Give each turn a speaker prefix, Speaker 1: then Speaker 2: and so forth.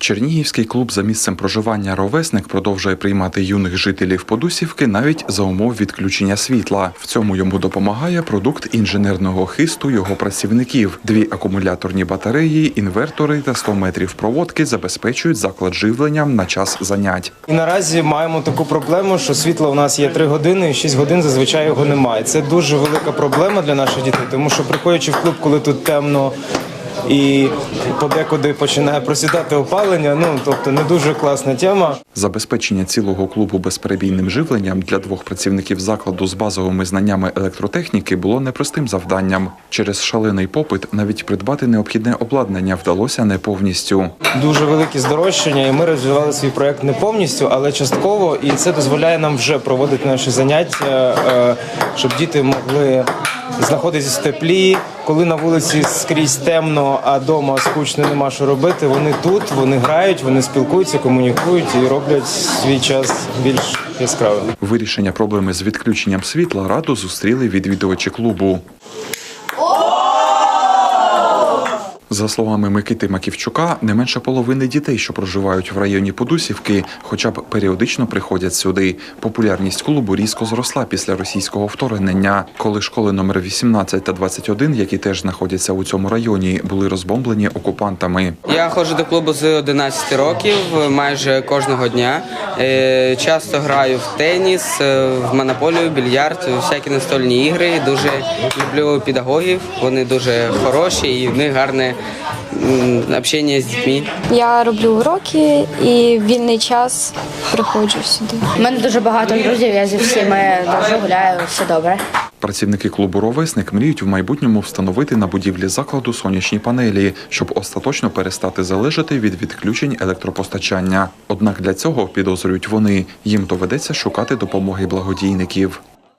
Speaker 1: Чернігівський клуб за місцем проживання Ровесник продовжує приймати юних жителів Подусівки навіть за умов відключення світла. В цьому йому допомагає продукт інженерного хисту його працівників. Дві акумуляторні батареї, інвертори та 100 метрів проводки забезпечують заклад живленням на час занять.
Speaker 2: І наразі маємо таку проблему, що світло у нас є 3 години, і 6 годин зазвичай його немає. Це дуже велика проблема для наших дітей, тому що приходячи в клуб, коли тут темно. І подекуди починає просідати опалення. Ну тобто не дуже класна тема.
Speaker 1: Забезпечення цілого клубу безперебійним живленням для двох працівників закладу з базовими знаннями електротехніки було непростим завданням. Через шалений попит навіть придбати необхідне обладнання вдалося не повністю.
Speaker 2: Дуже великі здорожчання, і ми розвивали свій проект не повністю, але частково. І це дозволяє нам вже проводити наші заняття, е, щоб діти могли знаходитися в теплі. Коли на вулиці скрізь темно, а дома скучно нема що робити. Вони тут, вони грають, вони спілкуються, комунікують і роблять свій час більш яскравим.
Speaker 1: Вирішення проблеми з відключенням світла раду зустріли відвідувачі клубу. За словами Микити Маківчука, не менше половини дітей, що проживають в районі Подусівки, хоча б періодично приходять сюди. Популярність клубу різко зросла після російського вторгнення, коли школи номер 18 та 21, які теж знаходяться у цьому районі, були розбомблені окупантами.
Speaker 3: Я ходжу до клубу з 11 років, майже кожного дня. Е, Часто граю в теніс, е, в монополію, більярд, всякі настольні ігри. Дуже люблю педагогів, вони дуже хороші і в них гарне общення з дітьми.
Speaker 4: Я роблю уроки і в вільний час приходжу сюди.
Speaker 5: У мене дуже багато друзів, я зі всіми дуже гуляю, все добре.
Speaker 1: Працівники клубу Ровесник мріють в майбутньому встановити на будівлі закладу сонячні панелі, щоб остаточно перестати залежати від відключень електропостачання. Однак для цього підозрюють вони, їм доведеться шукати допомоги благодійників.